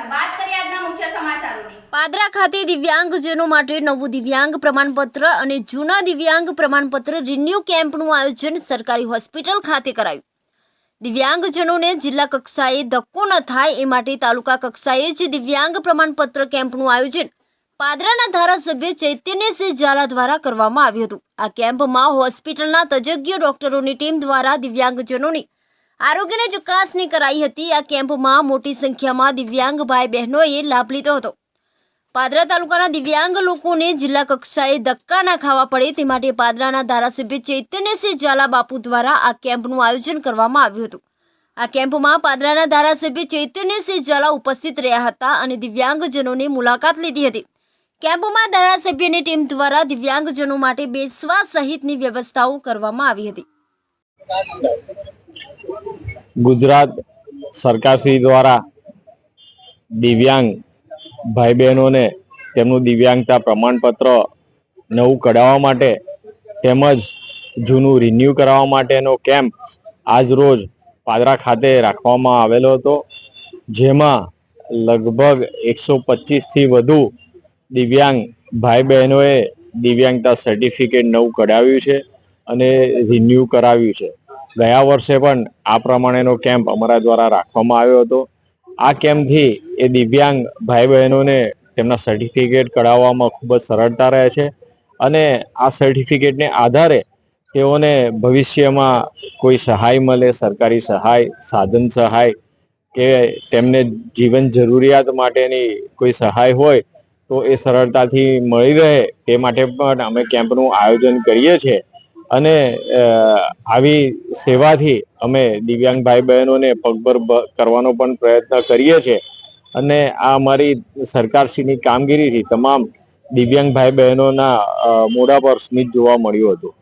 કૃપાલી વાત કરીએ આજના મુખ્ય સમાચારોની. પાદરા ખાતે દિવ્યાંગજનો માટે નવું દિવ્યાંગ પ્રમાણપત્ર અને જૂના દિવ્યાંગ પ્રમાણપત્ર રિન્યુ કેમ્પનું આયોજન સરકારી હોસ્પિટલ ખાતે કરાયું. દિવ્યાંગજનોને જિલ્લા કક્ષાએ ધક્કો ન થાય એ માટે તાલુકા કક્ષાએ જ દિવ્યાંગ પ્રમાણપત્ર કેમ્પનું આયોજન પાદરાના ધારાસભ્ય ચૈતન્યસિંહ ઝાલા દ્વારા કરવામાં આવ્યું હતું. આ કેમ્પમાં હોસ્પિટલના તજજ્ઞ ડોક્ટરોની ટીમ દ્વારા દિવ્યાંગજનોની આરોગ્યની ચકાસણી કરાઈ હતી. આ કેમ્પમાં મોટી સંખ્યામાં દિવ્યાંગ ભાઈ બહેનોએ લાભ લીધો હતો. પાદરા તાલુકાના દિવ્યાંગ લોકોને જિલ્લા કક્ષાએ ધક્કા ના ખાવા પડે તે માટે પાદરાના ધારાસભ્ય ચૈતન્યસિંહ ઝાલા બાપુ દ્વારા આ કેમ્પનું આયોજન કરવામાં આવ્યું હતું. આ કેમ્પમાં પાદરાના ધારાસભ્ય ચૈતન્યસિંહ ઝાલા ઉપસ્થિત રહ્યા હતા અને દિવ્યાંગજનોની મુલાકાત લીધી હતી. કેમ્પમાં ધારાસભ્યની ટીમ દ્વારા દિવ્યાંગજનો માટે બેસવા સહિતની વ્યવસ્થાઓ કરવામાં આવી હતી. ગુજરાત સરકારશ્રી દ્વારા દિવ્યાંગ ભાઈ બહેનોને તેમનું દિવ્યાંગતા પ્રમાણપત્ર નવું કઢાવવા માટે તેમજ જૂનું રિન્યૂ કરાવવા માટેનો કેમ્પ આજ રોજ પાદરા ખાતે રાખવામાં આવેલો હતો. જેમાં લગભગ એકસો પચીસથી વધુ દિવ્યાંગ ભાઈ બહેનોએ દિવ્યાંગતા સર્ટિફિકેટ નવું કઢાવ્યું છે અને રિન્યૂ કરાવ્યું છે. ગયા વર્ષે પણ આ પ્રમાણેનો કેમ્પ અમારા દ્વારા રાખવામાં આવ્યો હતો. આ કેમ્પથી એ દિવ્યાંગ ભાઈ બહેનોને તેમના સર્ટિફિકેટ કઢાવવામાં ખૂબ જ સરળતા રહે છે અને આ સર્ટિફિકેટને આધારે તેઓને ભવિષ્યમાં કોઈ સહાય મળે, સરકારી સહાય, સાધન સહાય કે તેમને જીવન જરૂરિયાત માટેની કોઈ સહાય હોય તો એ સરળતાથી મળી રહે તે માટે પણ અમે કેમ્પનું આયોજન કરીએ છીએ. અને આવી સેવાથી અમે દિવ્યાંગ ભાઈ બહેનોને પગભર કરવાનો પણ પ્રયત્ન કરીએ છીએ. અને આ અમારી સરકારશ્રીની કામગીરીથી તમામ દિવ્યાંગ ભાઈ બહેનોના મોઢા પર સ્મિત જોવા મળ્યું હતું.